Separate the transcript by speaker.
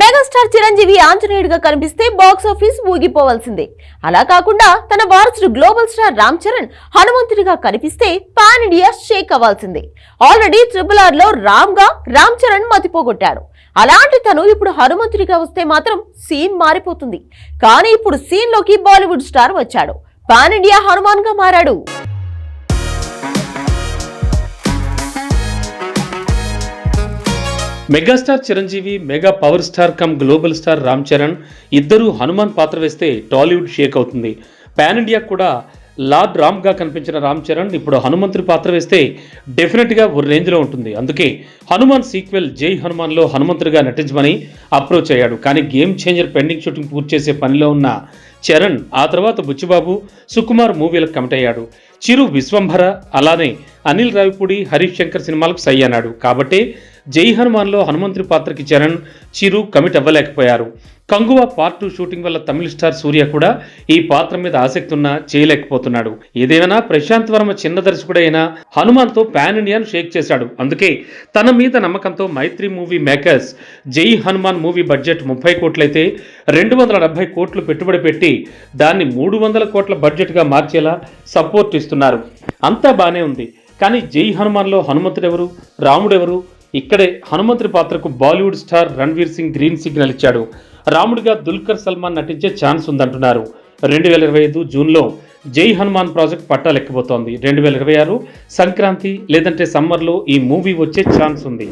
Speaker 1: Megastar Chiranjeevi ఆంజనేయుడిగా కనిపిస్తే box office ఊగిపోవాల్సిందే. అలా కాకుండా తన వారసుడు గ్లోబల్ స్టార్ రామ్ చరణ్ హనుమంతుడిగా కనిపిస్తే పాన్ ఇండియా షేక్ అవ్వాల్సిందే. ఆల్రెడీ ట్రిపుల్ ఆర్లో రామ్గా రామ్ చరణ్ మతిపోగొట్టాడు అలాంటి తను ఇప్పుడు హనుమంతుడిగా వస్తే మాత్రం సీన్ మారిపోతుంది. కానీ ఇప్పుడు సీన్లోకి బాలీవుడ్ స్టార్ వచ్చాడు. పాన్ ఇండియా హనుమాన్గా మారాడు.
Speaker 2: Megastar Chiranjeevi mega power star cum global star Ram Charan ఇద్దరూ హనుమాన్ పాత్ర వేస్తే టాలీవుడ్ షేక్ అవుతుంది. పాన్ ఇండియా కూడా లార్డ్ రామ్గా కనిపించిన రామ్ చరణ్ ఇప్పుడు హనుమంతుడి పాత్ర వేస్తే డెఫినెట్గా ఓ రేంజ్లో ఉంటుంది. అందుకే హనుమాన్ సీక్వెల్ జై హనుమాన్లో హనుమంతుడిగా నటించమని అప్రోచ్ అయ్యాడు. కానీ గేమ్ చేంజర్ పెండింగ్ షూటింగ్ పూర్తి చేసే పనిలో ఉన్న చరణ్ ఆ తర్వాత బుచ్చిబాబు సుకుమార్ మూవీలకు కమిట్ అయ్యాడు. చిరు విశ్వంభర అలానే అనిల్ రావిపూడి హరీష్ శంకర్ సినిమాలకు సై అన్నాడు. కాబట్టి జై హనుమాన్లో హనుమంతుడి పాత్రకి చరణ్ చిరు కమిట్ అవ్వలేకపోయారు. కంగువా పార్ట్ టూ షూటింగ్ వల్ల తమిళ స్టార్ సూర్య కూడా ఈ పాత్ర మీద ఆసక్తి ఉన్నా చేయలేకపోతున్నాడు. ఏదేమైనా ప్రశాంత్ వర్మ చిన్న దర్శకుడైన హనుమాన్తో పాన్ ఇండియాను షేక్ చేశాడు. అందుకే తన మీద నమ్మకంతో మైత్రి మూవీ మేకర్స్ జై హనుమాన్ మూవీ బడ్జెట్ ముప్పై కోట్లయితే రెండు వందల డెబ్బై కోట్లు పెట్టుబడి పెట్టి దాన్ని మూడు వందల కోట్ల బడ్జెట్గా మార్చేలా సపోర్ట్ ఇస్తున్నారు. అంతా బాగానే ఉంది. కానీ జై హనుమాన్లో హనుమంతుడెవరు? రాముడెవరు? ఇక్కడే హనుమంతుడి పాత్రకు Bollywood star Ranveer Singh green signal ఇచ్చాడు. రాముడిగా దుల్కర్ సల్మాన్ నటించే ఛాన్స్ ఉందంటున్నారు. రెండు వేల ఇరవై ఐదు జూన్లో జై హనుమాన్ ప్రాజెక్ట్ పట్టాలెక్కబోతోంది రెండు వేల ఇరవై ఆరు సంక్రాంతి లేదంటే సమ్మర్లో ఈ మూవీ వచ్చే ఛాన్స్ ఉంది.